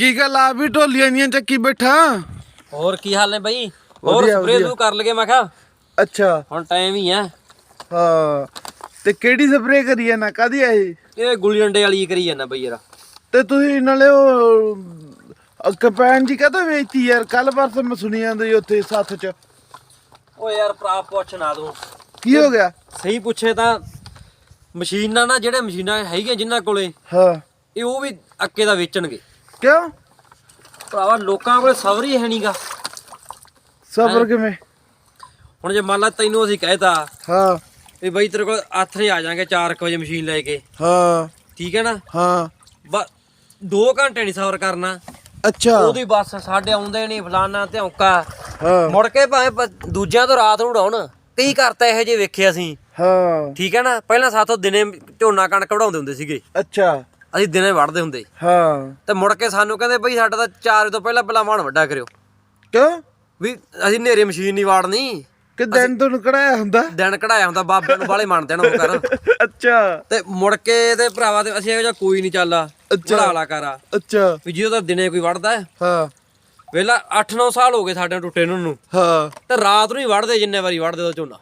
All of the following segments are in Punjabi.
ਕੀ ਗੱਲ ਆ? ਵੀ ਢੋਲੀਆਂ ਦੀਆਂ ਚੱਕੀ ਬੈਠਾ। ਹੋਰ ਕੀ ਹਾਲ ਨੇ ਬਈ? ਹੋਰ ਵਧੀਆ, ਸਪਰੇਅ ਵਧੀਆ। ਕਰ ਲਗੇ ਮੈਂ ਕਿਹਾ। ਅੱਛਾ। ਹੁਣ ਟਾਈਮ ਹੀ ਆ। ਹਾਂ। ਤੇ ਕਿਹੜੀ ਸਪਰੇਅ ਕਰੀ ਆ ਨਾ ਕਾਦੀ ਆ ਇਹ? ਇਹ ਗੁਲੀ ਡੰਡੇ ਵਾਲੀ ਕਰੀ ਜਾਂਦਾ ਬਈ ਯਾਰ। ਤੇ ਤੁਸੀਂ ਨਾਲੇ ਉਹ ਕਪੈਨ ਜੀ ਕਹਤਾ ਵੇਚਤੀ ਯਾਰ? ਕੱਲ ਪਰਸੋਂ ਮੈਂ ਸੁਣੀ ਜਾਂਦੀ ਉੱਥੇ ਸੱਥ ਚ। ਓ ਯਾਰ ਭਰਾ ਪੁੱਛ ਨਾ ਤੂੰ। ਕੀ ਹੋ ਗਿਆ? ਸਹੀ ਪੁੱਛੇ ਤਾਂ ਮਸ਼ੀਨਾਂ ਨਾ ਜਿਹੜੇ ਮਸ਼ੀਨਾਂ ਹੈਗੀਆਂ ਜਿਨ੍ਹਾਂ ਕੋਲੇ ਹਾਂ। ਇਹ ਉਹ ਵੀ ਅੱਕੇ ਦਾ ਵੇਚਣਗੇ। ਕਿਉਂ ਭਰਾਵਾ ਲੋਕਾਂ ਕੋਲੇ ਸਬਰ ਹੀ ਹੈ ਨਹੀਂਗਾ। ਸਬਰ ਕਿਵੇਂ? ਹੁਣ ਜੇ ਮੰਨ ਲਾ ਤੈਨੂੰ ਅਸੀਂ ਕਹਿਤਾ ਹਾਂ। ਵੀ ਬਈ ਤੇਰੇ ਕੋਲ ਆਥਰੇ ਆ ਜਾਾਂਗੇ 4 ਵਜੇ ਮਸ਼ੀਨ ਲੈ ਕੇ। ਹਾਂ। ਠੀਕ ਹੈ ਨਾ? ਹਾਂ। ਬਸ 2 ਘੰਟੇ ਨਹੀਂ ਸਬਰ ਕਰਨਾ। ਅੱਛਾ। ਉਹਦੀ ਬੱਸ ਸਾਡੇ ਆਉਂਦੇ ਨਹੀਂ ਫਲਾਨਾ ਧੌਂਕਾ। ਹਾਂ। ਮੁੜ ਕੇ ਭਾਵੇਂ ਦੂਜਿਆਂ ਤੋਂ ਰਾਤ ਨੂੰ ਉਡਾਉਣ ਕਈ ਕਰਤਾ ਇਹੋ ਜਿਹੇ ਵੇਖੇ ਅਸੀਂ। ਹਾਂ। ਠੀਕ ਹੈ ਨਾ? ਪਹਿਲਾਂ ਸਾਥੋਂ ਦਿਨੇ ਝੋਨਾ ਕਣਕ ਵਢਾਉਂਦੇ ਹੁੰਦੇ ਸੀਗੇ। ਅੱਛਾ। ਅਸੀਂ ਦਿਨੇ ਵਢਦੇ ਹੁੰਦੇ। ਹਾਂ। ਤੇ ਮੁੜ ਕੇ ਸਾਨੂੰ ਕਹਿੰਦੇ ਬਈ ਸਾਡਾ ਤਾਂ 4 ਵਜੇ ਤੋਂ ਪਹਿਲਾਂ ਪਹਿਲਾਂ ਵਾਹਣ ਵੱਡਾ ਕਰਿਓ। ਕਿਉਂ? ਵੀ ਅਸੀਂ ਨੇਰੇ ਮਸ਼ੀਨ ਨਹੀਂ ਵਾੜਨੀ। ਕਿ ਦਿਨ ਤੋਂ ਕੜਾਇਆ ਹੁੰਦਾ? ਦਿਨ ਕਢਾਇਆ ਹੁੰਦਾ ਬਾਬੇ ਨੂੰ ਬਾਲੇ ਮੰਨਦੇ ਨੇ ਉਹ ਕਰ ਅੱਛਾ। ਤੇ ਮੁੜ ਕੇ ਤੇ ਭਰਾਵਾ ਤੇ ਅਸੀਂ ਇਹੋ ਜਿਹਾ ਕੋਈ ਨਹੀਂ ਚੱਲਾ ਅੱਛਾ। ਬੜਾ ਲਾ ਕਰਾ ਅੱਛਾ। ਵੀ ਜਦੋਂ ਤਾਂ ਦਿਨੇ ਕੋਈ ਵੜਦਾ ਹੈ। ਹਾਂ। ਵੇਲਾ 8-9 ਸਾਲ ਹੋ ਗਏ ਸਾਡੇ ਟੁੱਟੇ ਨੂੰ ਨੂੰ। ਹਾਂ। ਤੇ ਰਾਤ ਨੂੰ ਹੀ ਵੜਦੇ ਜਿੰਨੇ ਵਾਰੀ ਵੜਦੇ ਉਹ ਝੋਨਾ।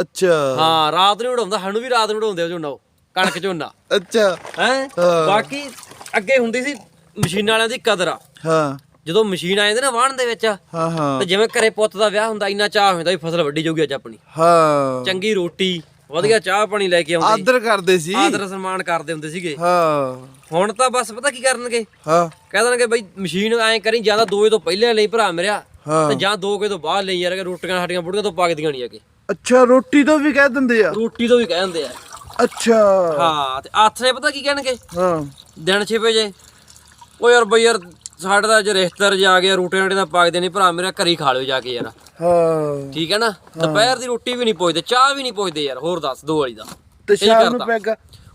ਅੱਛਾ। ਹਾਂ ਰਾਤ ਨੂੰ ਉਡਾਉਂਦਾ ਸਾਨੂੰ ਵੀ ਰਾਤ ਨੂੰ ਉਡਾਉਂਦੇ ਉਹ ਝੋਨਾ ਉਹ। ਕਣਕ ਝੋਨਾ। ਅੱਛਾ। ਹੈ। ਬਾਕੀ ਅੱਗੇ ਹੁੰਦੀ ਸੀ ਮਸ਼ੀਨਾਂ ਵਾਲਿਆਂ ਦੀ ਕਦਰ ਆ। ਹਾਂ। ਜਦੋਂ ਮਸ਼ੀਨ ਆ ਜਾਂਦੀ ਨਾ ਵਾਹਣ ਦੇ ਵਿੱਚ ਹਾਂ ਹਾਂ। ਤੇ ਜਿਵੇਂ ਘਰੇ ਪੁੱਤ ਦਾ ਵਿਆਹ ਹੁੰਦਾ ਇੰਨਾ ਚਾਹ ਹੁੰਦਾ ਵੀ ਫਸਲ ਵੱਡੀ ਜਾਊਗੀ ਅੱਜ ਆਪਣੀ। ਹਾਂ। ਚੰਗੀ ਰੋਟੀ ਵਧੀਆ ਚਾਹ ਪਾਣੀ ਲੈ ਕੇ ਆਉਂਦੇ ਆਦਰ ਕਰਦੇ ਸੀ। ਆਦਰ ਸਨਮਾਨ ਕਰਦੇ ਹੁੰਦੇ ਸੀਗੇ। ਹਾਂ। ਹੁਣ ਤਾਂ ਬਸ ਪਤਾ ਕੀ ਕਰਨਗੇ? ਹਾਂ। ਕਹਿ ਦੇਣਗੇ ਬਈ ਮਸ਼ੀਨ ਐਂ ਕਰੀ ਜਾਂ 2 ਵਜੇ ਤੋਂ ਪਹਿਲੇ ਲਈ ਭਰਾ ਮੇਰਿਆ। ਤੇ ਜਾਂ 2 ਵਜੇ ਤੋਂ ਬਾਅਦ ਲਈ ਯਾਰ ਕਿ ਰੋਟੀਆਂ ਸਾਡੀਆਂ ਬੁੜੀਆਂ ਤੋਂ ਪੱਕਦੀਆਂ ਨਹੀਂ ਅੱਗੇ ਅੱਛਾ ਰੋਟੀ ਤੋਂ ਵੀ ਕਹਿ ਦਿੰਦੇ ਆ। ਰੋਟੀ ਤੋਂ ਵੀ ਕਹਿ ਦਿੰਦੇ ਆ। ਅੱਛਾ। ਹਾਂ ਤੇ ਆਥਰੇ ਪਤਾ ਕੀ ਕਹਿਣਗੇ? ਹਾਂ। ਦਿਨ 6 ਵਜੇ। ਉਹ ਯਾਰ ਬਈ ਯਾਰ ਸਾਡਾ ਤਾਂ ਜੇ ਰਿਸ਼ਤੇਦਾਰ ਜਾ ਗਿਆ ਰੋਟੀ ਰਾਟੀ ਦਾ ਪੱਕਦੇ ਨਹੀਂ ਭਰਾ ਮੇਰਾ ਘਰੇ ਖਾ ਲਿਓ ਜਾ ਕੇ ਯਾਰ। ਹਾਂ। ਠੀਕ ਹੈ ਨਾ? ਦੁਪਹਿਰ ਦੀ ਰੋਟੀ ਵੀ ਨਹੀਂ ਪੁੱਛਦੇ ਚਾਹ ਵੀ ਨਹੀਂ ਪੁੱਛਦੇ ਯਾਰ ਹੋਰ ਦੱਸ ਦੋ ਵਾਲੀ ਦਾ। ਤੇ ਸ਼ਾਮ ਨੂੰ। ਪੈਗ।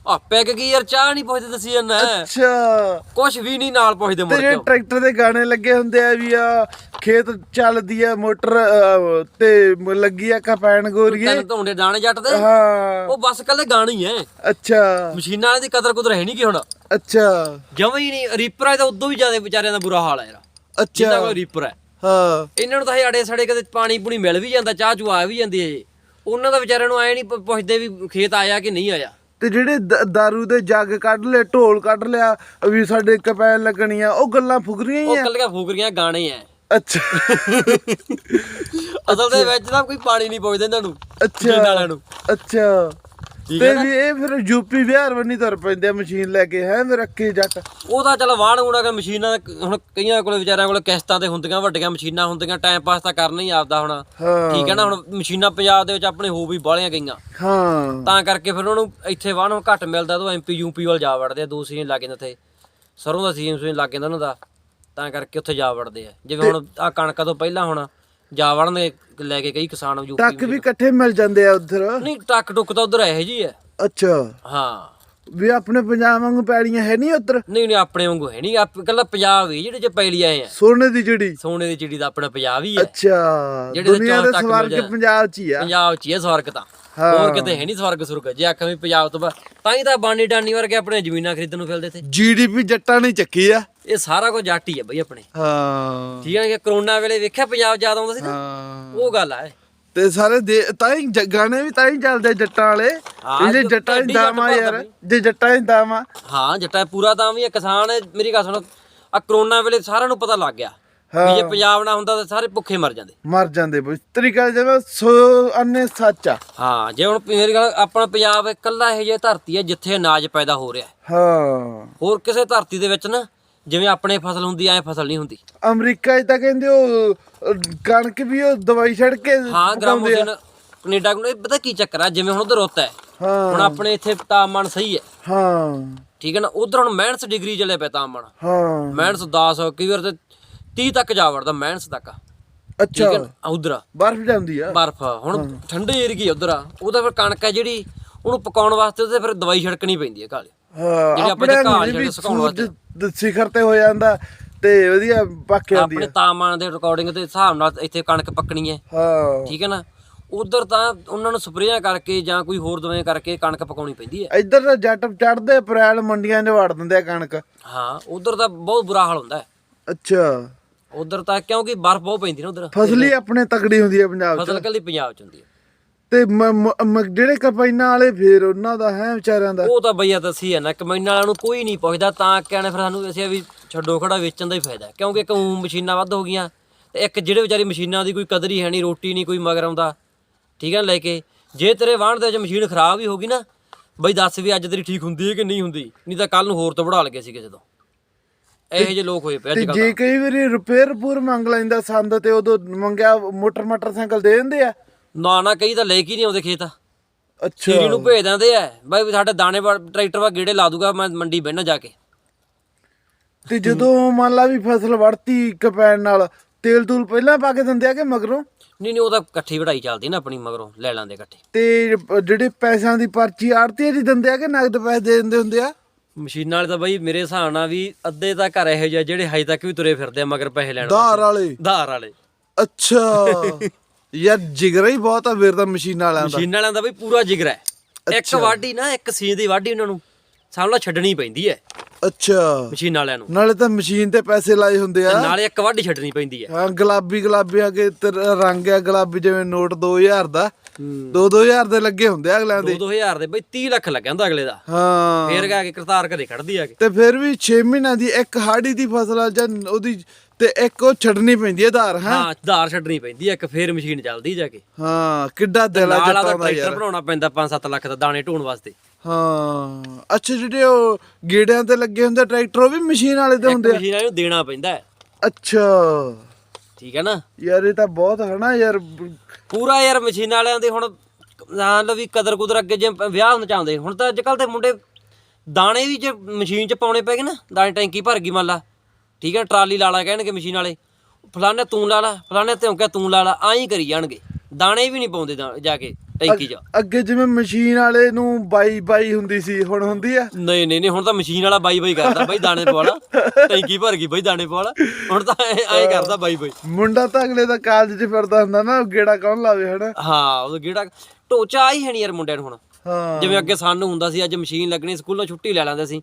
ਆ ਪੈਗ ਕੀ ਯਾਰ ਚਾਹ ਨਹੀਂ ਪੁੱਛਦੇ ਦੱਸੀ ਜਾਂਦਾ ਅੱਛਾ। ਕੁਛ ਵੀ ਨਹੀਂ ਨਾਲ ਪੁੱਛਦੇ ਤੇ ਮੁੜ ਜਿਹੜੇ ਕੇ। ਟਰੈਕਟਰ ਦੇ ਗਾਣੇ ਲੱਗੇ ਹੁੰਦੇ ਆ ਵੀ ਆ ਖੇਤ ਚੱਲਦੀ ਆ ਮੋਟਰ ਅਹ, ਤੇ ਮ- ਲੱਗੀ ਆ ਕਪੈਣ ਗੋਰੀਏ। ਤੈਨੂੰ ਧੋਂਦੇ ਦਾਣੇ ਜੱਟ ਦੇ ਹਾਂ। ਉਹ ਬਸ ਕੱਲੇ ਗਾਣੇ ਹੀ ਐ। ਅੱਛਾ। ਮਸ਼ੀਨਾਂ ਵਾਲੀ ਦੀ ਕਦਰ ਕੁਦਰ ਹੈ ਨਹੀਂ ਕੀ ਹੁਣ। ਅੱਛਾ। ਜਮਾਂ ਹੀ ਨਹੀਂ ਰੀਪਰ ਆ ਤਾਂ ਉਦੋਂ ਵੀ ਜ਼ਿਆਦਾ ਵਿਚਾਰਿਆਂ ਦਾ ਬੁਰਾ ਹਾਲ ਆ ਯਾਰ। ਜਿੰਨਾ ਅੱਛਾ ਕੋਈ ਰੀਪਰ ਹੈ। ਹਾਂ ਇਹਨਾਂ ਨੂੰ ਤਾਂ ਇਹ ਅੜੇ ਸੜੇ ਕਦੇ ਪਾਣੀ ਪੂਣੀ ਮਿਲ ਵੀ ਜਾਂਦਾ ਚਾਹ ਚੂ ਆ ਵੀ ਜਾਂਦੀ ਹੈ ਜੀ ਉਹਨਾਂ ਦਾ ਵਿਚਾਰਿਆਂ ਨੂੰ ਐ ਨਹੀਂ ਪੁੱਛਦੇ ਵੀ ਖੇਤ ਆਇਆ ਕਿ ਨਹੀਂ ਆਇਆ। ਤੇ ਜਿਹੜੇ ਦਾਰੂ ਦੇ ਜੱਗ ਕੱਢ ਲਏ ਢੋਲ ਕੱਢ ਲਿਆ ਵੀ ਸਾਡੇ ਕਪੈਣ ਲੱਗਣੀ ਆ ਉਹ ਗੱਲਾਂ ਫੁਕਰੀਆਂ ਹੀ ਉਹ ਆ ਕੱਲੀਆਂ ਫੂਕਰੀਆਂ ਗਾਣੇ ਐ। ਅੱਛਾ। ਅਸਲ ਦੇ ਵਿੱਚ ਤਾਂ ਕੋਈ ਪਾਣੀ ਨਹੀਂ ਪੁੱਛਦੇ ਇਹਨਾਂ ਨੂੰ ਅੱਛਾ। ਵਾਲਿਆਂ ਨੂੰ। ਅੱਛਾ। ਠੀਕ ਤੇ ਹੈ ਨਾ? ਵੀ ਇਹ ਫਿਰ ਯੂਪੀ ਬਿਹਾਰ ਬੰਨੀ ਤੁਰ ਪੈਂਦੇ ਆ ਮਸ਼ੀਨ ਲੈ ਕੇ ਹੈ ਮੇਰੇ ਰੱਖੇ ਜੱਟ। ਉਹ ਤਾਂ ਚਲ ਵਾਣ ਗੁਣਾ ਕੇ ਮਸ਼ੀਨਾਂ ਦਾ ਹੁਣ ਕਈਆਂ ਕੋਲੇ ਵਿਚਾਰਿਆਂ ਕੋਲੇ ਕਿਸ਼ਤਾਂ ਤੇ ਹੁੰਦੀਆਂ ਵੱਡੀਆਂ ਮਸ਼ੀਨਾਂ ਹੁੰਦੀਆਂ ਟਾਈਮ ਪਾਸ ਤਾਂ ਕਰਨਾ ਹੀ ਆਪਦਾ ਹੁਣ। ਹਾਂ। ਠੀਕ ਹੈ ਨਾ ਹੁਣ ਮਸ਼ੀਨਾਂ ਪੰਜਾਬ ਦੇ ਵਿੱਚ ਆਪਣੇ ਹੋ ਵੀ ਬਾਹਲੀਆਂ ਗਈਆਂ। ਹਾਂ। ਤਾਂ ਕਰਕੇ ਫਿਰ ਉਹਨਾਂ ਨੂੰ ਇੱਥੇ ਵਾਹਣ ਘੱਟ ਮਿਲਦਾ ਤਾਂ ਐਮਪੀ ਯੂਪੀ ਵੱਲ ਜਾ ਵੜਦੇ ਆ ਦੋ ਸੀਜ਼ਨ ਲੱਗ ਜਾਂਦੇ ਉੱਥੇ। ਸਰੋਂ ਦਾ ਸੀਜ਼ਨ ਸੂਜ਼ਨ ਲੱਗ ਜਾਂਦਾ ਉਹਨਾਂ ਦਾ। ਤਾਂ ਕਰਕੇ ਉੱਥੇ ਜਾ ਵੜਦੇ ਆ। ਜਿਵੇਂ ਹੁਣ ਆ ਕਣਕਾਂ ਤੋਂ ਪਹਿਲਾਂ ਹੁਣ ਜਾ ਵੜਨਗੇ ਲੈ ਕੇ ਕਈ ਕਿਸਾਨ ਯੂਪੀ ਟੱਕ ਵੀ ਇਕੱਠੇ ਮਿਲ ਜਾਂਦੇ ਆ ਉਧਰ। ਨਹੀਂ ਟੱਕ ਟੁੱਕ ਤਾਂ ਉਧਰ ਇਹੋ ਜੀ ਹੈ। ਅੱਛਾ। ਹਾਂ। ਵੀ ਆਪਣੇ ਪੰਜਾਬ ਵਾਂਗੂ ਪੈੜੀਆਂ ਹੈ ਨਹੀਂ ਉਧਰ? ਨਹੀਂ ਨਹੀਂ ਆਪਣੇ ਵਾਂਗੂ ਹੈ ਨਹੀਂ। ਆਪ ਕੱਲਾ ਪੰਜਾਬ ਹੀ ਜਿਹੜੇ ਚ ਪੈਲੀ ਆਏ ਆ। ਸੋਨੇ ਦੀ ਜਿਹੜੀ ਸੋਨੇ ਦੀ ਚਿੜੀ ਦਾ ਆਪਣਾ ਪੰਜਾਬ ਹੀ ਹੈ। ਅੱਛਾ ਜਿਹੜੇ ਦੁਨੀਆ ਦੇ ਤੱਕ ਮਿਲ ਸਵਰਗ ਜਾਏ। ਪੰਜਾਬ 'ਚ ਹੀ ਆ। ਪੰਜਾਬ ਚ ਹੀ ਹੈ ਸਵਰਗ ਤਾਂ। ਹੋਰ ਕਿਤੇ ਹੈ ਨਹੀਂ ਸਵਰਗ ਸੁਰਗ ਜੇ ਆਖਾਂ ਵੀ ਪੰਜਾਬ ਤੋਂ ਬਾਅਦ ਤਾਂ ਹੀ ਤਾਂ ਬਾਨੀ ਡਾਨੀ ਵਰਗੇ ਆਪਣੇ ਜ਼ਮੀਨਾਂ ਖਰੀਦਣ ਨੂੰ ਫਿਰਦੇ ਤੇ ਜੀਡੀਪੀ ਜੱਟਾਂ ਨੇ ਚੱਕੀ ਆ। ਇਹ ਸਾਰਾ ਕੁਝ ਜੱਟ ਹੀ ਹੈ ਬਈ ਆਪਣੇ। ਹਾਂ। ਠੀਕ ਹੈ ਕਿ ਕਰੋਨਾ ਵੇਲੇ ਵੇਖਿਆ ਪੰਜਾਬ ਜ਼ਿਆਦਾ ਆਉਂਦਾ ਸੀ ਨਾ? ਹਾਂ। ਉਹ ਗੱਲ ਹੈ ਤੇ ਸਾਰੇ ਦੇ ਤਾਂ ਹੀ ਜ- ਗਾਣੇ ਵੀ ਤਾਂ ਹੀ ਚੱਲਦੇ ਜੱਟਾਂ ਵਾਲੇ। ਇਹ ਜੇ ਜੱਟਾਂ ਦੀ ਦਾਮਾ ਯਾਰ ਜੇ ਜੱਟਾਂ ਦੀ ਦਾਮਾ ਹਾਂ ਜੱਟਾ ਪੂਰਾ ਤਾਂ ਵੀ ਹੈ ਕਿਸਾਨ ਮੇਰੀ ਗੱਲ ਸੁਣੋ ਆ ਕਰੋਨਾ ਵੇਲੇ ਸਾਰਿਆਂ ਨੂੰ ਪਤਾ ਲੱਗ ਗਿਆ। ਵੀ ਜੇ ਪੰਜਾਬ ਨਾ ਹੁੰਦਾ ਤਾਂ ਸਾਰੇ ਭੁੱਖੇ ਮਰ ਜਾਂਦੇ। ਮਰ ਜਾਂਦੇ ਬਈ। ਤਰੀਕਾ ਜਿਵੇਂ ਸੋ ਅੰਨੇ ਸੱਚ ਆ। ਹਾਂ ਜੇ ਹੁਣ ਮੇਰੀ ਗੱਲ ਆਪਣਾ ਪੰਜਾਬ ਇਕੱਲਾ ਇਹ ਜਿਹੀ ਧਰਤੀ ਹੈ ਜਿੱਥੇ ਅਨਾਜ ਪੈਦਾ ਹੋ ਰਿਹਾ ਹੈ। ਹੋਰ ਕਿਸੇ ਧਰਤੀ ਦੇ ਵਿੱਚ ਨਾ ਜਿਵੇਂ ਆਪਣੇ ਫਸਲ ਹੁੰਦੀ ਐ ਫਸਲ ਨਹੀਂ ਹੁੰਦੀ। ਅਮਰੀਕਾ 'ਚ ਤਾਂ ਕਹਿੰਦੇ ਉਹ ਕਣਕ ਵੀ ਉਹ ਦਵਾਈ ਛੜ ਕੇ ਹਾਂ। ਗ੍ਰਾਮੋਸਿਨ ਕੈਨੇਡਾ ਕੋਲ ਇਹ ਪਤਾ ਕੀ ਚੱਕਰ ਆ ਜਿਵੇਂ ਹੁਣ ਉਧਰ ਰੁੱਤ ਹੈ। ਹਾਂ। ਹੁਣ ਆਪਣੇ ਇੱਥੇ ਤਾਪਮਾਨ ਸਹੀ ਹੈ। ਹਾਂ। ਠੀਕ ਹੈ ਨਾ ਉਧਰ ਹੁਣ ਮਾਈਨਸ ਡਿਗਰੀ ਚੱਲੇ ਪਿਆ ਤਾਪਮਾਨ। ਹਾਂ। ਮਾਈਨਸ 10 ਕਈ ਵਾਰ ਤੇ 30 ਤੱਕ ਜਾ ਵੜਦਾ ਮਾਈਨਸ ਤੱਕ। ਅੱਛਾ। ਉਧਰ ਬਰਫ ਜਾਂਦੀ ਆ। ਬਰਫ ਹੁਣ ਠੰਡੇ ਏਰੀਏ ਉਧਰ ਆ। ਉਹਦਾ ਫਿਰ ਕਣਕ ਹੈ ਜਿਹੜੀ ਉਹਨੂੰ ਪਕਾਉਣ ਵਾਸਤੇ ਉਹਦੇ ਫਿਰ ਦਵਾਈ ਛਿੜਕਣੀ ਪੈਂਦੀ ਹੈ ਕਾਲੇ ਜਿਹੜੇ ਆਪਣੇ ਆਪਣੇ ਘਾਹ ਜਿਹੜੇ ਵੀ ਸੁਕਾਉਣ ਦ- ਸਿਖਰ ਤੇ ਹੋ ਜਾਂਦਾ ਤੇ ਵਧੀਆ ਪੱਕ ਜਾਂਦੀ ਆਪਣੇ ਤਾਪਮਾਨ ਦੇ ਰਿਕਾਰਡਿੰਗ ਦੇ ਹਿਸਾਬ ਨਾਲ ਇੱਥੇ ਕਣਕ ਪੱਕਣੀ ਹੈ। ਹਾਂ। ਠੀਕ ਹੈ ਨਾ? ਉਧਰ ਤਾਂ ਉਹਨਾਂ ਨੂੰ ਸਪਰੇਆਂ ਕਰਕੇ ਜਾਂ ਕੋਈ ਹੋਰ ਦਵਾਈਆਂ ਕਰਕੇ ਕਣਕ ਪਕਾਉਣੀ ਪੈਂਦੀ ਹੈ। ਇੱਧਰ ਤਾਂ ਜੱਟ ਚੜਦੇ ਅਪ੍ਰੈਲ ਮੰਡੀਆਂ 'ਚ ਵੜ ਦਿੰਦੇ ਆ ਕਣਕ। ਹਾਂ ਉਧਰ ਤਾਂ ਬਹੁਤ ਬੁਰਾ ਹਾਲ ਹੁੰਦਾ ਹੈ। ਅੱਛਾ। ਉਧਰ ਤਾਂ ਕਿਉਂਕਿ ਬਰਫ਼ ਬਹੁਤ ਪੈਂਦੀ ਨਾ ਉਧਰ। ਫਸਲੀ ਆਪਣੇ ਤਕੜੀ ਹੁੰਦੀ ਹੈ ਪੰਜਾਬ 'ਚ। ਫਸਲ ਕੱਲੀ ਪੰਜਾਬ ਚ ਹੁੰਦੀ ਹੈ। ਤੇ ਮ- ਮ- ਮ- ਜਿਹੜੇ ਕਪਾਈਨਾਂ ਵਾਲੇ ਫੇਰ ਉਹਨਾਂ ਦਾ ਹੈ ਵਿਚਾਰਿਆਂ ਦਾ? ਉਹ ਤਾਂ ਬਈਆ ਦੱਸੀ ਹੈ ਨਾ ਕਮੈਨਾਂ ਵਾਲਿਆਂ ਨੂੰ ਕੋਈ ਨਹੀਂ ਪੁੱਛਦਾ ਤਾਂ ਕਹਿੰਦੇ ਫਿਰ ਸਾਨੂੰ ਅਸੀਂ ਵੀ ਛੱਡੋ ਖੜਾ ਵੇਚਣ ਦਾ ਹੀ ਫਾਇਦਾ ਹੈ। ਕਿਉਂਕਿ ਇੱਕ ਊਂ ਮਸ਼ੀਨਾਂ ਵੱਧ ਹੋ ਗਈਆਂ ਤੇ ਇੱਕ ਜਿਹੜੇ ਵਿਚਾਰੀ ਮਸ਼ੀਨਾਂ ਦੀ ਕੋਈ ਕਦਰ ਹੀ ਹੈ ਨਹੀਂ ਰੋਟੀ ਨਹੀਂ ਕੋਈ ਮਗਰ ਆਉਂਦਾ ਠੀਕ ਹੈ ਨਾ ਲੈ ਕੇ। ਜੇ ਤੇਰੇ ਵਾਹਣ ਦੇ ਵਿੱਚ ਮਸ਼ੀਨ ਖਰਾਬ ਹੀ ਹੋ ਗਈ ਨਾ ਬਈ ਦੱਸ ਵੀ ਅੱਜ ਤੇਰੀ ਠੀਕ ਹੁੰਦੀ ਹੈ ਕਿ ਨਹੀਂ ਹੁੰਦੀ ਨਹੀਂ ਤਾਂ ਕੱਲ ਨੂੰ ਹੋਰ ਤੋਂ ਵੜਾ ਲਗੇ ਸੀ ਕਿਸੇ ਤੋਂ ਇਹੋ ਜਿਹੇ ਲੋਕ ਹੋਏ ਪਏ ਤੇ ਅੱਜ ਕੱਲ ਜੇ ਕਈ ਵਾਰੀ ਰਿਪੇਅਰ ਪੂਰ ਮੰਗ ਲੈਂਦਾ ਸੰਦ ਤੇ ਉਦੋਂ ਮੰਗਿਆ ਮੋਟਰ ਮੋਟਰਸਾਈਕਲ ਦੇ ਦਿੰਦੇ ਆ? ਨਾ ਨਾ ਕਈ ਤਾਂ ਲੈ ਕੇ ਹੀ ਨਹੀਂ ਆਉਂਦੇ ਖੇਤ। ਅੱਛਾ। ਸੀਰੀ ਨੂੰ ਭੇਜ ਦਿੰਦੇ ਆ। ਬਈ ਵੀ ਸਾਡੇ ਦਾਣੇ ਵਾ- ਟਰੈਕਟਰ ਵਾ ਗੇੜੇ ਲਾ ਦੂਗਾ ਮੈਂ ਮੰਡੀ ਬਹਿਣਾ ਜਾ ਕੇ। ਤੇ ਜਦੋਂ ਮੰਨ ਲਾ ਵੀ ਫਸਲ ਵੜਤੀ ਕਪੈਨ ਨਾਲ ਤੇਲ ਤੂਲ ਪਹਿਲਾਂ ਪਾ ਕੇ ਦਿੰਦੇ ਆ ਕਿ ਮਗਰੋਂ? ਨਹੀਂ ਨਹੀਂ ਉਹ ਤਾਂ ਇਕੱਠੀ ਵਢਾਈ ਚੱਲਦੀ ਨਾ ਆਪਣੀ ਮਗਰੋਂ ਲੈ ਲਾਂਦੇ ਇਕੱਠੇ। ਤੇ ਜਿਹੜੇ ਪੈਸਿਆਂ ਦੀ ਪਰਚੀ ਆੜਤੀ ਦੀ ਦਿੰਦੇ ਆ ਕਿ ਨਗਦ ਪੈਸੇ ਦੇ ਦਿੰਦੇ ਹੁੰਦੇ ਆ? ਮਸ਼ੀਨਾਂ ਵਾਲੇ ਤਾਂ ਬਈ ਮੇਰੇ ਹਿਸਾਬ ਨਾਲ ਵੀ ਅੱਧੇ ਤਾਂ ਘਰ ਇਹੋ ਜਿਹੇ ਜਿਹੜੇ ਹਜੇ ਤੱਕ ਵੀ ਤੁਰੇ ਫਿਰਦੇ ਆ ਮਗਰ ਪੈਸੇ ਲੈਣ ਧਾਰ ਵਾਲੇ? ਧਾਰ ਵਾਲੇ। ਅੱਛਾ। ਯਾਰ ਜਿਗਰਾ ਹੀ ਬਹੁਤ ਆ ਫਿਰ ਤਾਂ ਮਸ਼ੀਨ ਵਾਲਿਆਂ ਦਾ। ਮਸ਼ੀਨਾਂ ਵਾਲਿਆਂ ਦਾ ਬਈ ਪੂਰਾ ਜਿਗਰ ਹੈ। ਇੱਕ ਵਾਢੀ ਨਾ ਇੱਕ ਸੀਨ ਦੀ ਵਾਢੀ ਉਹਨਾਂ ਨੂੰ। ਸਾਹਮਣਾ ਛੱਡਣੀ ਪੈਂਦੀ ਹੈ। ਅੱਛਾ। ਮਸ਼ੀਨਾਂ ਵਾਲਿਆਂ ਨੂੰ। ਨਾਲੇ ਤਾਂ ਮਸ਼ੀਨ ਤੇ ਪੈਸੇ ਲਾਏ ਹੁੰਦੇ ਆ। ਨਾਲੇ ਇੱਕ ਵਾਢੀ ਛੱਡਣੀ ਪੈਂਦੀ ਹੈ। ਹਾਂ ਗੁਲਾਬੀ ਗੁਲਾਬੀ ਆ ਕੇ ਰੰਗ ਆ ਗੁਲਾਬੀ ਜਿਵੇਂ ਨੋਟ 2000 ਦਾ। 2-2000 ਦੇ ਲੱਗੇ ਹੁੰਦੇ ਅਗਲਿਆਂ ਦੇ। 2000 ਦੇ ਬਈ 30 ਲੱਖ ਲੱਗ ਜਾਂਦਾ ਅਗਲੇ ਦਾ। ਹਾਂ। ਫੇਰ ਗਾ ਕੇ ਕਰਤਾਰ ਘਰੇ ਕੱਢਦੀ ਆ ਕੇ। ਤੇ ਫਿਰ ਵੀ 6 ਮਹੀਨਿਆਂ ਦੀ ਇੱਕ ਹਾੜੀ ਦੀ ਫਸਲ ਆ ਜਾਂ ਉਹਦੀ ਤੇ ਇੱਕ ਉਹ ਛੱਡਣੀ ਪੈਂਦੀ ਹੈ ਧਾਰ ਹੈ? ਹਾਂ ਧਾਰ ਛੱਡਣੀ ਪੈਂਦੀ ਆ ਇੱਕ ਫੇਰ ਮਸ਼ੀਨ ਚੱਲਦੀ ਜਾ ਕੇ। ਹਾਂ ਕਿੱਡਾ ਦਿਲ ਆ ਜੱਟਾਂ ਦਾ ਟਰੈਕਟਰ ਬਣਾਉਣਾ ਪੈਂਦਾ 5-7 ਲੱਖ ਦਾ ਦਾਣੇ ਢੋਣ ਵਾਸਤੇ। ਹਾਂ ਅੱਛਾ ਜਿਹੜੇ ਉਹ ਗੇੜਿਆਂ ਤੇ ਲੱਗੇ ਹੁੰਦੇ ਟਰੈਕਟਰ ਉਹ ਵੀ ਮਸ਼ੀਨ ਵਾਲੇ ਦੇ ਹੁੰਦੇ ਆ? ਮਸ਼ੀਨਾਂ ਨੂੰ ਦੇਣਾ ਪੈਂਦਾ। ਅੱਛਾ। ਠੀਕ ਹੈ ਨਾ? ਯਾਰ ਇਹ ਤਾਂ ਬਹੁਤ ਹੈ ਨਾ ਯਾਰ। ਪੂਰਾ ਯਾਰ ਮਸ਼ੀਨਾਂ ਵਾਲਿਆਂ ਦੇ ਹੁਣ ਨਾਲ ਵੀ ਕਦਰ ਕੁਦਰ ਅੱਗੇ ਜੇ ਵਿਆਹ ਹੁੰਦਾ ਚਾਹੁੰਦੇ। ਹੁਣ ਤਾਂ ਅੱਜ ਕੱਲ ਦੇ ਮੁੰਡੇ ਦਾਣੇ ਵੀ ਜੇ ਮਸ਼ੀਨ 'ਚ ਪਾਉਣੇ ਪੈ ਗਏ ਨਾ ਦਾਣੇ ਟੈਂਕੀ ਭਰ ਗਈ ਮੰਨ ਲਾ। ਠੀਕ ਹੈ ਟਰਾਲੀ ਲਾ ਲਾ ਕਹਿਣਗੇ ਮਸ਼ੀਨ ਵਾਲੇ। ਫਲਾਣੇ ਤੂੰ ਲਾ ਲਾ ਫਲਾਣੇ ਤੇ ਕਿਹਾ ਤੂੰ ਲਾ ਲਾ ਆਂ ਹੀ ਕਰੀ ਜਾਣਗੇ। ਦਾਣੇ ਵੀ ਨਹੀਂ ਪਾਉਂਦੇ ਦਾ- ਜਾ ਕੇ ਟੈਂਕੀ 'ਚ। ਅੱਗੇ ਜਿਵੇਂ ਮਸ਼ੀਨ ਵਾਲੇ ਨੂੰ ਬਾਈ ਬਾਈ ਹੁੰਦੀ ਸੀ ਹੁਣ ਹੁੰਦੀ ਆ? ਨਹੀਂ ਨਹੀਂ ਨਹੀਂ ਹੁਣ ਤਾਂ ਮਸ਼ੀਨ ਵਾਲਾ ਬਾਈ ਬਾਈ ਕਰਦਾ ਬਾਈ ਦਾਣੇ ਪਵਾ ਲਾ। ਟੈਂਕੀ ਭਰ ਗਈ ਬਾਈ ਦਾਣੇ ਪਵਾ ਲਾ। ਹੁਣ ਤਾਂ ਐਂ ਕਰਦਾ ਬਾਈ ਬਾਈ। ਮੁੰਡਾ ਤਾਂ ਅਗਲੇ ਦਾ ਕਾਲਜ 'ਚ ਫਿਰਦਾ ਹੁੰਦਾ ਨਾ ਗੇੜਾ ਕੌਣ ਲਾਵੇ ਹਨਾ? ਹਾਂ ਉਹ ਕਿਹੜਾ ਢੋਚਾ ਹੀ ਹੈ ਨਹੀਂ ਯਾਰ ਮੁੰਡਿਆਂ ਨੂੰ ਹੁਣ। ਹਾਂ। ਜਿਵੇਂ ਅੱਗੇ ਸਾਨੂੰ ਹੁੰਦਾ ਸੀ ਅੱਜ ਮਸ਼ੀਨ ਲੱਗਣੀ ਸਕੂਲੋਂ ਛੁੱਟੀ ਲੈ ਲੈਂਦੇ ਸੀ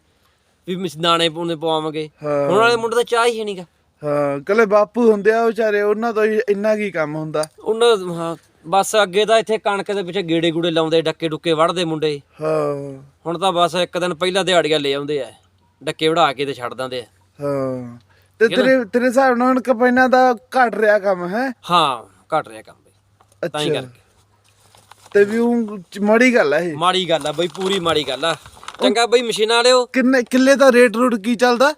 ਵੀ ਮਸ਼- ਦਾਣੇ ਪਾਉਣੇ ਪਵਾਵਾਂਗੇ। ਹਾਂ। ਹੁਣ ਵਾਲੇ ਮੁੰਡੇ ਤਾਂ ਚਾਹ ਹੀ ਨਹੀਂਗਾ ਹਾਂ ਕੱਲੇ ਬਾਪੂ ਹੁੰਦੇ ਆ ਵਿਚਾਰੇ ਉਹਨਾਂ ਤੋਂ ਹੀ ਇੰਨਾ ਕੀ ਕੰਮ ਹੁੰਦਾ? ਉਹਨਾਂ ਹਾਂ, ਬਸ ਅੱਗੇ ਤਾਂ ਇੱਥੇ ਕਣਕ ਦੇ ਪਿੱਛੇ ਗੇੜੇ ਗੂੜੇ ਲਾਉਂਦੇ ਡੱਕੇ ਡੁੱਕੇ ਵੜਦੇ ਮੁੰਡੇ। ਹਾਂ। ਹੁਣ ਤਾਂ ਬਸ ਇੱਕ ਦਿਨ ਪਹਿਲਾਂ ਦਿਹਾੜੀਆਂ ਲੈ ਆਉਂਦੇ ਆ ਡੱਕੇ ਵੜਾ ਕੇ ਤੇ ਛੱਡ ਦਿੰਦੇ ਆ। ਹਾਂ। ਤੇ ਤੇਰੇ ਤੇਰੇ ਹਿਸਾਬ ਨਾਲ ਹੁਣ ਕਪੈਨਾ ਦਾ ਘਟ ਰਿਹਾ ਕੰਮ ਹੈ? ਹਾਂ ਘਟ ਰਿਹਾ ਕੰਮ ਬਈ। ਤਾਂ ਹੀ ਕਰਕੇ। ਤੇ ਵੀ ਚ- ਮਾੜੀ ਗੱਲ ਹੈ ਇਹ? ਮਾੜੀ ਗੱਲ ਆ ਬਈ ਪੂਰੀ ਮਾੜੀ ਗੱਲ ਆ। ਚੰਗਾ ਬਈ ਮਸ਼ੀਨਾਂ ਵਾਲਿਓ ਕਿੰਨੇ ਕਿੱਲੇ ਦਾ ਰੇਟ ਰੂਟ ਕੀ ਚੱਲਦਾ?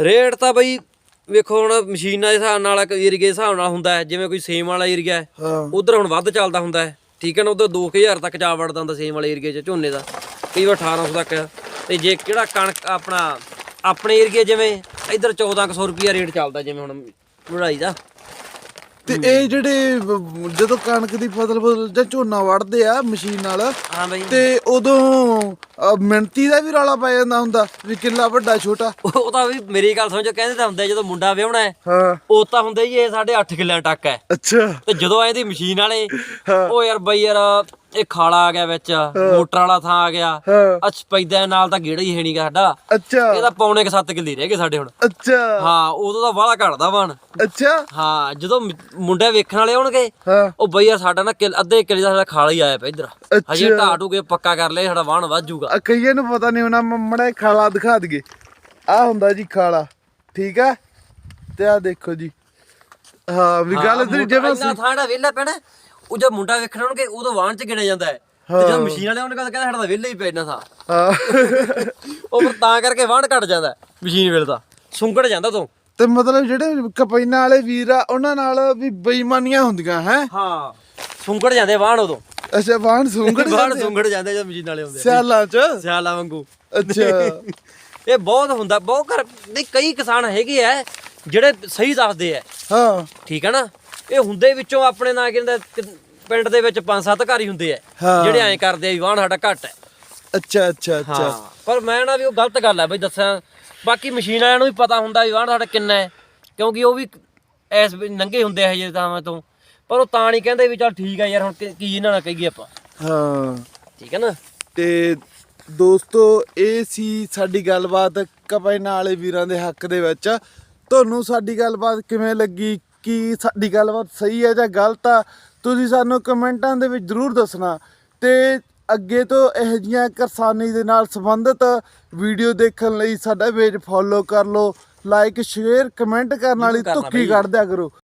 ਰੇਟ ਤਾਂ ਬਈ ਵੇਖੋ ਹੁਣ ਮਸ਼ੀਨਾਂ ਦੇ ਹਿਸਾਬ ਨਾਲ ਏਰੀਏ ਦੇ ਹਿਸਾਬ ਨਾਲ ਹੁੰਦਾ ਹੈ ਜਿਵੇਂ ਕੋਈ ਸੇਮ ਵਾਲਾ ਏਰੀਆ ਹੈ ਹਾਂ। ਉਧਰ ਹੁਣ ਵੱਧ ਚੱਲਦਾ ਹੁੰਦਾ ਹੈ। ਠੀਕ ਹੈ ਨਾ ਉਧਰ 2000 ਤੱਕ ਜਾ ਵੜਦਾ ਹੁੰਦਾ ਸੇਮ ਵਾਲੇ ਏਰੀਏ 'ਚ ਝੋਨੇ ਦਾ। ਕਈ ਵਾਰ 1800 ਤੱਕ। ਤੇ ਜੇ ਕਿਹੜਾ ਕਣਕ ਆਪਣਾ ਆਪਣੇ ਏਰੀਏ ਜਿਵੇਂ ਇਧਰ 1400 ਰੁਪਿਆ ਰੇਟ ਚੱਲਦਾ ਜਿਵੇਂ ਹੁਣ ਵਢਾਈ ਦਾ। ਤੇ ਇਹ ਜਿਹੜੇ ਜਦੋਂ ਕਣਕ ਦੀ ਫਸਲ ਫਸਲ ਜਾਂ ਝੋਨਾ ਵੜਦੇ ਆ ਮਸ਼ੀਨ ਨਾਲ ਹਾਂ ਬਈ। ਤੇ ਉਦੋਂ ਅ, ਮਿਣਤੀ ਦਾ ਵੀ ਰੌਲਾ ਪੈ ਜਾਂਦਾ ਹੁੰਦਾ ਵੀ ਕਿੱਲਾ ਵੱਡਾ ਛੋਟਾ। ਉਹ ਤਾਂ ਵੀ ਮੇਰੀ ਗੱਲ ਸਮਝੋ ਕਹਿੰਦੇ ਤਾਂ ਹੁੰਦੇ ਜਦੋਂ ਮੁੰਡਾ ਵਿਆਹਣਾ ਹੈ ਹਾਂ। ਉਹ ਤਾਂ ਹੁੰਦਾ ਜੀ ਇਹ ਸਾਡੇ 8 ਕਿੱਲਿਆਂ ਟੱਕ ਹੈ। ਅੱਛਾ। ਤੇ ਜਦੋਂ ਆਏ ਦੀ ਮਸ਼ੀਨ ਵਾਲੇ ਹਾਂ। ਉਹ ਯਾਰ ਬਈ ਯਾਰ ਇਹ ਖਾਲਾ ਆ ਗਿਆ ਵਿੱਚ ਮੋਟਰ ਵਾਲਾ ਥਾਂ ਆ ਗਿਆ। ਹਾਂ। ਅੱਛ ਪੈਦਾ ਨਾਲ ਤਾਂ ਗੇੜਾ ਹੀ ਹੈ ਨਹੀਂਗਾ ਸਾਡਾ। ਅੱਛਾ। ਇਹਦਾ ਪੌਣੇ ਕ 7 ਕਿੱਲੇ ਰਹਿ ਗਏ ਸਾਡੇ ਹੁਣ। ਅੱਛਾ। ਹਾਂ ਉਦੋਂ ਤਾਂ ਵਾਲਾ ਘਟਦਾ ਵਣ ਅੱਛਾ। ਹਾਂ ਜਦੋਂ ਮ- ਮੁੰਡੇ ਵੇਖਣ ਵਾਲੇ ਆਉਣਗੇ ਹਾਂ। ਉਹ ਬਈ ਯਾਰ ਸਾਡਾ ਨਾ ਕਿੱਲ- ਅੱਧੇ ਕਿੱਲੇ ਦਾ ਸਾਡਾ ਖਾਲਾ ਹੀ ਆਇਆ ਪਿਆ ਇਧਰ। ਹਜੇ ਅੱਛਾ। ਢਾਹ ਢੂ ਕੇ ਪੱਕਾ ਕਰ ਲਿਆ ਸਾਡਾ ਵਾਹਣ ਵੱਧ ਜਾਊਗਾ। ਆ ਕਈਆਂ ਨੂੰ ਪਤਾ ਨਹੀਂ ਹੋਣਾ ਮੜਾ ਖਾਲਾ ਦਿਖਾ ਦਈਏ। ਆ ਹੁੰਦਾ ਜੀ ਖਾਲਾ ਠੀਕ ਆ? ਤੇ ਆ ਦੇਖੋ ਜੀ। ਹਾਂ ਵੀ ਗੱਲ ਤੇ ਜਿਵੇਂ ਇੰਨਾ ਥਾਂ ਜਿਹੜਾ ਵਿਹਲਾ ਪੈਣਾ ਉਹ ਜਦ ਮੁੰਡਾ ਵੇਖਣ ਆਉਣਗੇ ਉਦੋਂ ਵਾਹਣ ਚ ਗਿਣਿਆ ਜਾਂਦਾ ਹੈ। ਤੇ ਜਦੋਂ ਮਸ਼ੀਨ ਵਾਲੇ ਤਾਂ ਕਹਿੰਦਾ ਸਾਡਾ ਤਾਂ ਵਿਹਲਾ ਹੀ ਪੈਣਾ ਥਾਂ। ਹਾਂ। ਉਹ ਫਿਰ ਤਾਂ ਕਰਕੇ ਵਾਹਣ ਘਟ ਜਾਂਦਾ ਮਸ਼ੀਨ ਵੇਲੇ ਦਾ ਸੁੰਗੜ ਜਾਂਦਾ ਤੋਂ ਤੇ ਮਤਲਬ ਜਿਹੜੇ ਕਪੈਨਾ ਵਾਲੇ ਵੀਰ ਆ ਉਹਨਾਂ ਨਾਲ ਵੀ ਬੇਈਮਾਨੀਆਂ ਹੁੰਦੀਆਂ ਹੈ? ਹਾਂ ਸੁੰਗੜ ਜਾਂਦੇ ਵਾਹਣ ਉਦੋਂ। ਅੱਛਾ ਵਾਹਣ ਸੁੰਗੜ ਆ? ਸੁੰਗੜ ਜਾਂਦੇ ਜਦ ਮਸ਼ੀਨ ਵਾਲੇ ਆਉਂਦੇ ਆ। ਸਿਆਲਾਂ ਚ? ਸਿਆਲਾਂ ਵਾਂਗੂ। ਅੱਛਾ। ਇਹ ਬਹੁਤ ਹੁੰਦਾ ਬਹੁਤ ਕਰ ਨਹੀਂ ਕਈ ਕਿਸਾਨ ਹੈਗੇ ਆ ਜਿਹੜੇ ਸਹੀ ਦੱਸਦੇ ਆ। ਹਾਂ। ਠੀਕ ਹੈ ਨਾ? ਇਹ ਹੁੰਦੇ ਵਿੱਚੋਂ ਆਪਣੇ ਨਾਲ ਕਹਿੰਦਾ ਪਿੰਡ ਦੇ ਵਿੱਚ ਪੰਜ ਸੱਤ ਘਰ ਹੀ ਹੁੰਦੇ ਆ। ਹਾਂ। ਜਿਹੜੇ ਐਂ ਕਰਦੇ ਆ ਵੀ ਵਾਹਣ ਸਾਡਾ ਘੱਟ ਹੈ ਅੱਛਾ ਅੱਛਾ ਅੱਛਾ। ਹਾਂ। ਪਰ ਮੈਂ ਨਾ ਵੀ ਉਹ ਗਲਤ ਗੱਲ ਹੈ ਬਈ ਦੱਸਾਂ। ਬਾਕੀ ਮਸ਼ੀਨ ਵਾਲਿਆਂ ਨੂੰ ਵੀ ਪਤਾ ਹੁੰਦਾ ਵੀ ਵਾਹਣ ਸਾਡਾ ਕਿੰਨਾ ਹੈ। ਕਿਉਂਕਿ ਉਹ ਵੀ ਐਸ ਵੇ ਨੰਗੇ ਹੁੰਦੇ ਆ ਜੇ ਤਾਂ ਤੋਂ। ਪਰ ਉਹ ਤਾਂ ਨਹੀਂ ਕਹਿੰਦੇ ਵੀ ਚੱਲ ਠੀਕ ਆ ਯਾਰ ਹੁਣ ਕੀ ਕੀ ਇਹਨਾਂ ਨਾਲ ਕਹੀਏ ਆਪਾਂ। ਹਾਂ। ਠੀਕ ਹੈ ਨਾ? ਤੇ ਦੋਸਤੋ ਇਹ ਸੀ ਸਾਡੀ ਗੱਲਬਾਤ ਕਬਾਇਨਾ ਵਾਲੇ ਵੀਰਾਂ ਦੇ ਹੱਕ ਦੇ ਵਿੱਚ। ਤੁਹਾਨੂੰ ਸਾਡੀ ਗੱਲਬਾਤ ਕਿਵੇਂ ਲੱਗੀ? ਕੀ ਸਾਡੀ ਗੱਲਬਾਤ ਸਹੀ ਹੈ ਜਾਂ ਗਲਤ ਆ? ਤੁਸੀਂ ਸਾਨੂੰ ਕਮੈਂਟਾਂ ਦੇ ਵਿੱਚ ਜ਼ਰੂਰ ਦੱਸਣਾ। ਤੇ ਅੱਗੇ ਤੋਂ ਇਹੋ ਜਿਹੀਆਂ ਕਿਸਾਨੀ ਦੇ ਨਾਲ ਸੰਬੰਧਿਤ ਵੀਡੀਓ ਦੇਖਣ ਲਈ ਸਾਡਾ ਪੇਜ ਫੋਲੋ ਕਰ ਲਓ। ਲਾਈਕ ਸ਼ੇਅਰ ਕਮੈਂਟ ਕਰਨ ਵਾਲੀ ਕਰਨਾ ਧੁੱਕੀ ਬਈ। ਕੱਢ ਦਿਆ ਕਰੋ।